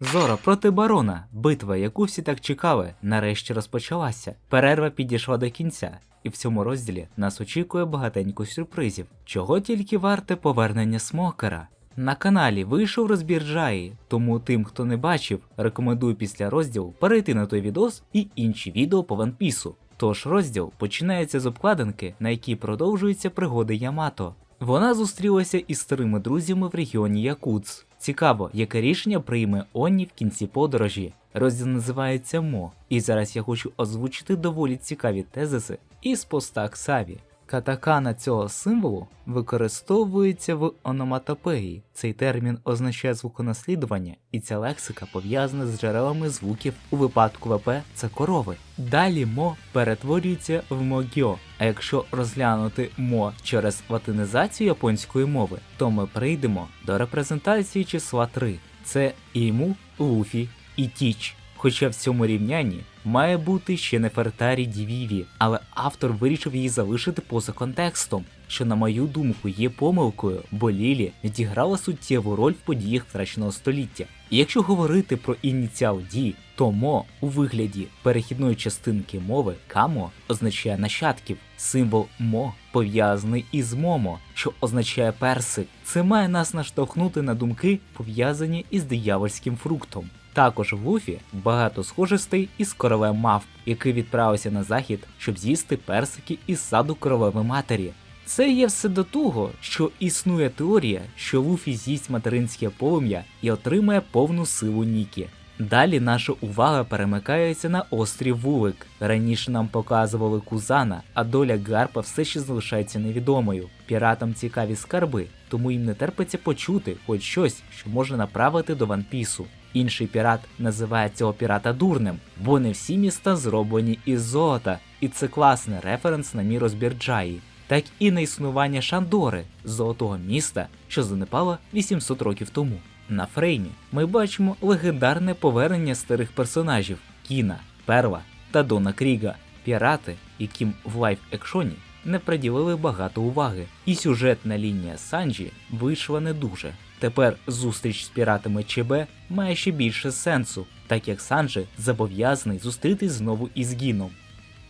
Зора проти барона. Битва, яку всі так чекали, нарешті розпочалася. Перерва підійшла до кінця, і в цьому розділі нас очікує багатенько сюрпризів. Чого тільки варте повернення смокера. На каналі вийшов розбір Джаї, тому тим, хто не бачив, рекомендую після розділу перейти на той відос і інші відео по ванпісу. Тож розділ починається з обкладинки, на якій продовжуються пригоди Ямато. Вона зустрілася із старими друзями в регіоні Якутс. Цікаво, яке рішення прийме Онні в кінці подорожі. Розділ називається Мо, і зараз я хочу озвучити доволі цікаві тезиси із поста Ксаві. Катакана цього символу використовується в ономатопеї. Цей термін означає звуконаслідування, і ця лексика пов'язана з джерелами звуків у випадку ВП це корови. Далі мо перетворюється в могьо. А якщо розглянути мо через латинізацію японської мови, то ми прийдемо до репрезентації числа 3. Це іму, луфі і тіч. Хоча в цьому рівнянні має бути ще Нефертарі Дівіві, але автор вирішив її залишити поза контекстом, що, на мою думку, є помилкою, бо Лілі відіграла суттєву роль в подіях втраченого століття. І якщо говорити про ініціал Ді, то мо у вигляді перехідної частинки мови камо означає нащадків. Символ мо пов'язаний із момо, що означає персик. Це має нас наштовхнути на думки, пов'язані із диявольським фруктом. Також в Луфі багато схожостей із королем мавп, який відправився на захід, щоб з'їсти персики із саду королеви матері. Це є все до того, що існує теорія, що Луфі з'їсть материнське полум'я і отримає повну силу Нікі. Далі наша увага перемикається на острів Вулик. Раніше нам показували Кузана, а доля Гарпа все ще залишається невідомою. Піратам цікаві скарби, тому їм не терпиться почути хоч щось, що може направити до Ванпісу. Інший пірат називає цього пірата дурним, бо не всі міста зроблені із золота, і це класний референс на мій розбір Джаї, так і на існування Шандори, золотого міста, що занепало 800 років тому. На фреймі ми бачимо легендарне повернення старих персонажів Кіна, Перла та Дона Кріга, пірати, яким в лайф екшоні не приділили багато уваги, і сюжетна лінія Санджі вийшла не дуже. Тепер зустріч з піратами ЧБ має ще більше сенсу, так як Санджі зобов'язаний зустрітись знову із Гіном.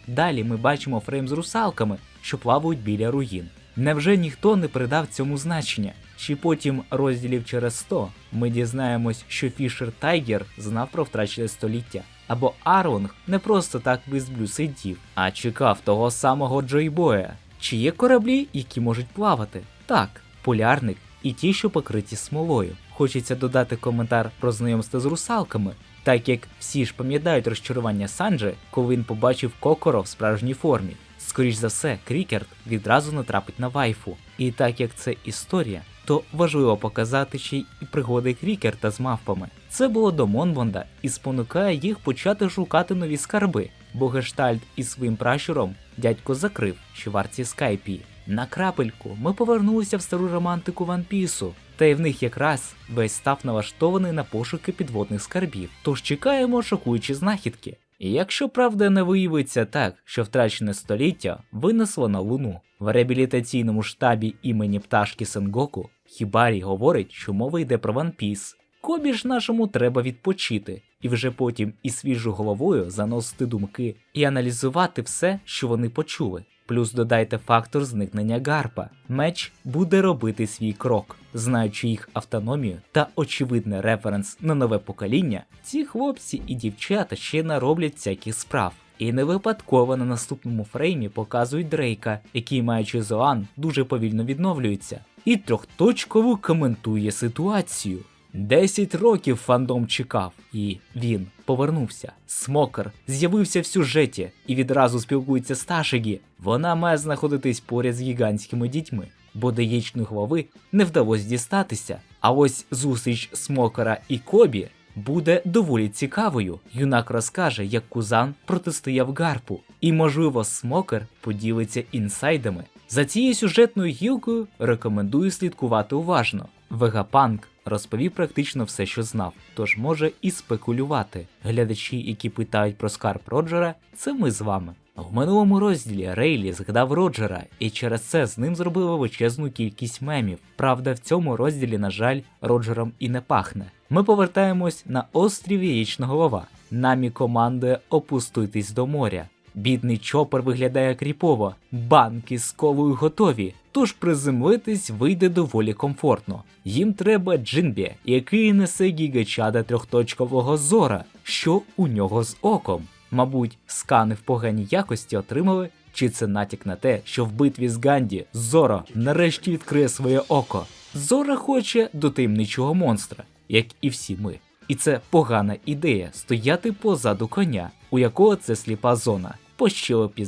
Далі ми бачимо фрейм з русалками, що плавають біля руїн. Невже ніхто не придав цьому значення? Чи потім розділів через 100 ми дізнаємось, що Фішер Тайгер знав про втрачене століття, або Арлонг не просто так ізблю сидів, а чекав того самого Джойбоя. Чи є кораблі, які можуть плавати? Так, полярник і ті, що покриті смолою. Хочеться додати коментар про знайомство з русалками, так як всі ж пам'ятають розчарування Санджи, коли він побачив Кокоро в справжній формі. Скоріш за все, Крікерт відразу натрапить на вайфу. І так як це історія, то важливо показати ще й пригоди Крікерта з мавпами. Це було до Монбонда і спонукає їх почати шукати нові скарби, бо гештальт із своїм пращуром дядько закрив, що варті Скайпі. На крапельку ми повернулися в стару романтику Ванпісу, та й в них якраз весь став налаштований на пошуки підводних скарбів. Тож чекаємо шокуючі знахідки. І якщо правда не виявиться так, що втрачене століття винесло на луну в реабілітаційному штабі імені пташки Сенгоку, Хібарі говорить, що мова йде про One Piece. Кобі ж нашому треба відпочити, і вже потім із свіжою головою заносити думки і аналізувати все, що вони почули. Плюс додайте фактор зникнення Гарпа. Меч буде робити свій крок, знаючи їх автономію та очевидний референс на нове покоління, ці хлопці і дівчата ще нароблять всяких справ. І не випадково на наступному фреймі показують Дрейка, який, маючи Зоан, дуже повільно відновлюється, і трьохточково коментує ситуацію. 10 років фандом чекав, і він повернувся. Смокер з'явився в сюжеті і відразу спілкується з Ташигі. Вона має знаходитись поряд з гігантськими дітьми, бо до яєчної голови не вдалося дістатися. А ось зустріч Смокера і Кобі буде доволі цікавою. Юнак розкаже, як Кузан протистояв Гарпу, і, можливо, Смокер поділиться інсайдами. За цією сюжетною гілкою рекомендую слідкувати уважно. Вегапанк розповів практично все, що знав, тож може і спекулювати. Глядачі, які питають про скарб Роджера, це ми з вами. В минулому розділі Рейлі згадав Роджера, і через це з ним зробили величезну кількість мемів. Правда, в цьому розділі, на жаль, Роджером і не пахне. Ми повертаємось на острів Яєчна голова. Намі командує опустуйтесь до моря. Бідний чопер виглядає кріпово, банки з ковою готові, тож приземлитись вийде доволі комфортно. Їм треба Джинбі, який несе гігачада трьохточкового зора, що у нього з оком. Мабуть, скани в поганій якості отримали, чи це натяк на те, що в битві з Ганді Зора нарешті відкриє своє око. Зора хоче до таємничого монстра, як і всі ми. І це погана ідея стояти позаду коня, у якого це сліпа зона. По щелепі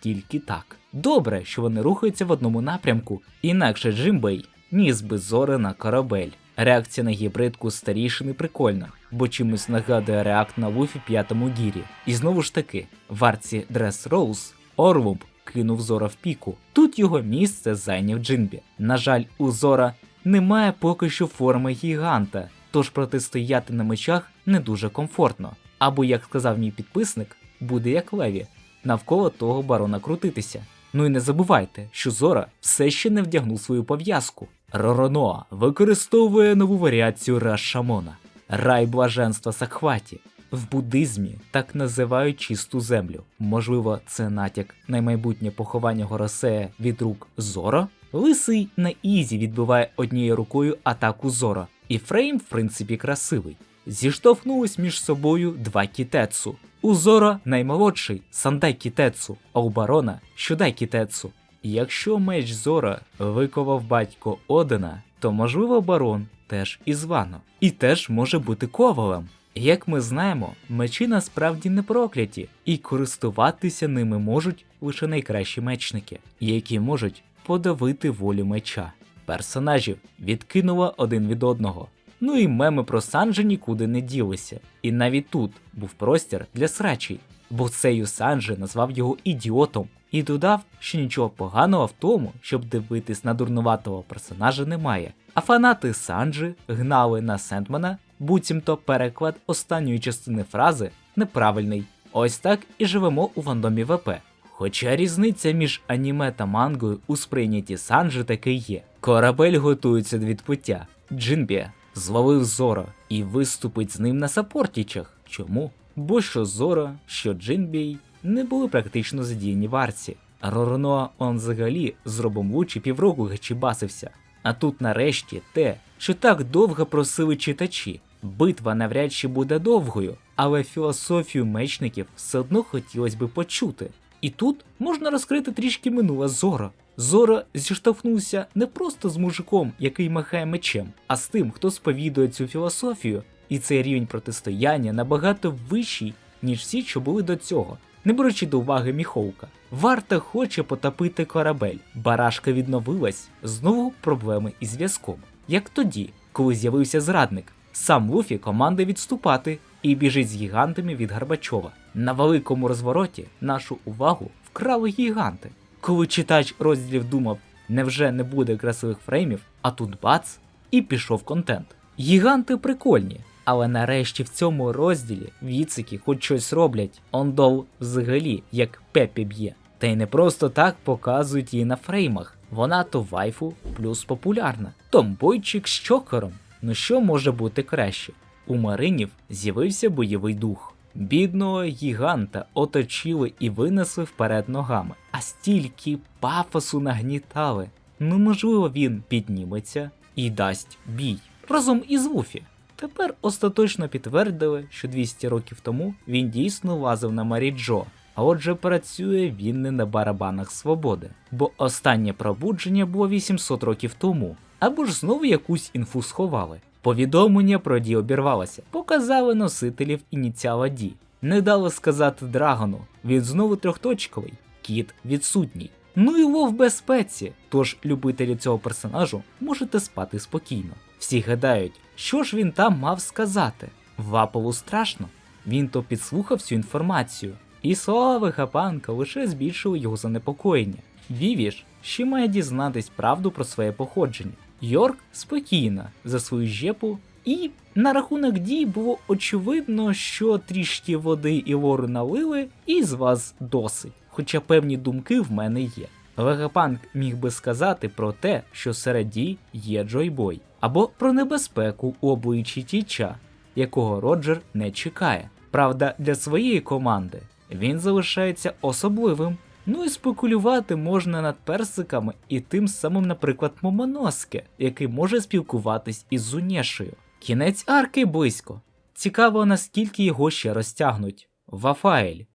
тільки так. Добре, що вони рухаються в одному напрямку, інакше Джимбей ніс би зори на корабель. Реакція на гібридку старішини прикольна, бо чимось нагадує реакт на Луфі п'ятому гірі. І знову ж таки, в арці Дрес Роуз Орлумб кинув Зора в піку. Тут його місце зайняв Джинбі. На жаль, у Зора немає поки що форми гіганта, тож протистояти на мечах не дуже комфортно. Або, як сказав мій підписник, буде як леві, навколо того барона крутитися. Ну і не забувайте, що Зора все ще не вдягнув свою пов'язку. Ророноа використовує нову варіацію Рашамона рай блаженства Сакхваті. В буддизмі так називають чисту землю. Можливо, це натяк на майбутнє поховання Горосея від рук Зора? Лисий на Ізі відбиває однією рукою атаку Зора, і фрейм, в принципі, красивий. Зіштовхнулись між собою два кітецу. У Зора наймолодший Сандай Кітецу, а у барона Щодай Кітецу. Якщо меч Зора виковав батько Одена, то можливо барон теж із Вано. І теж може бути ковалем. Як ми знаємо, мечі насправді не прокляті, і користуватися ними можуть лише найкращі мечники, які можуть подавити волю меча. Персонажів відкинуло один від одного. Ну і меми про Санджі нікуди не ділися. І навіть тут був простір для срачей, бо цей Санджі назвав його ідіотом і додав, що нічого поганого в тому, щоб дивитись на дурнуватого персонажа немає. А фанати Санджі гнали на Сендмана, буцімто переклад останньої частини фрази неправильний. Ось так і живемо у фандомі ВП. Хоча різниця між аніме та мангою у сприйнятті Санджі таки є. Корабель готується до відпуття. Джинбі зловив Зора і виступить з ним на сапортічах. Чому? Бо що Зора, що Джинбій не були практично задіяні в арці. Ророноа он взагалі з робом лучі півроку гачібасився. А тут нарешті те, що так довго просили читачі. Битва навряд чи буде довгою, але філософію мечників все одно хотілося би почути. І тут можна розкрити трішки минуле Зора. Зора зіштовхнувся не просто з мужиком, який махає мечем, а з тим, хто сповідує цю філософію, і цей рівень протистояння набагато вищий, ніж всі, що були до цього. Не беручи до уваги міховка, варта хоче потопити корабель. Барашка відновилась, знову проблеми із зв'язком. Як тоді, коли з'явився зрадник, сам Луфі команди відступати і біжить з гігантами від Гарбачова. На великому розвороті нашу увагу вкрали гіганти. Коли читач розділів думав, невже не буде красивих фреймів, а тут бац, і пішов контент. Гіганти прикольні, але нарешті в цьому розділі віцики хоч щось роблять. Ондол взагалі як пепі б'є. Та й не просто так показують її на фреймах. Вона то вайфу плюс популярна. Томбойчик з чокером. Ну що може бути краще? У Маринів з'явився бойовий дух. Бідного гіганта оточили і винесли вперед ногами, а стільки пафосу нагнітали. Ну, можливо, він підніметься і дасть бій разом із Вуфі. Тепер остаточно підтвердили, що 200 років тому він дійсно лазив на Маріджо, а отже працює він не на барабанах свободи, бо останнє пробудження було 800 років тому, або ж знову якусь інфу сховали. Повідомлення про Ді обірвалося, показали носителів ініціала Ді. Не дало сказати Драгону, він знову трьохточковий, кіт відсутній. Ну і Вов в безпеці, тож любителі цього персонажу можете спати спокійно. Всі гадають, що ж він там мав сказати. Вапову страшно. Він то підслухав всю інформацію, і слова вихапанка лише збільшили його занепокоєння. Віві ж ще має дізнатись правду про своє походження. Йорк спокійно за свою жепу І на рахунок дій було очевидно, що трішки води і лору налили, і з вас досить. Хоча певні думки в мене є. Вегапанк міг би сказати про те, що серед дій є Джойбой, або про небезпеку у обличчі Тіча, якого Роджер не чекає. Правда, для своєї команди він залишається особливим. Ну і спекулювати можна над персиками і тим самим, наприклад, Момоноске, який може спілкуватись із Зунєшею. Кінець арки близько. Цікаво, наскільки його ще розтягнуть. Вафаель,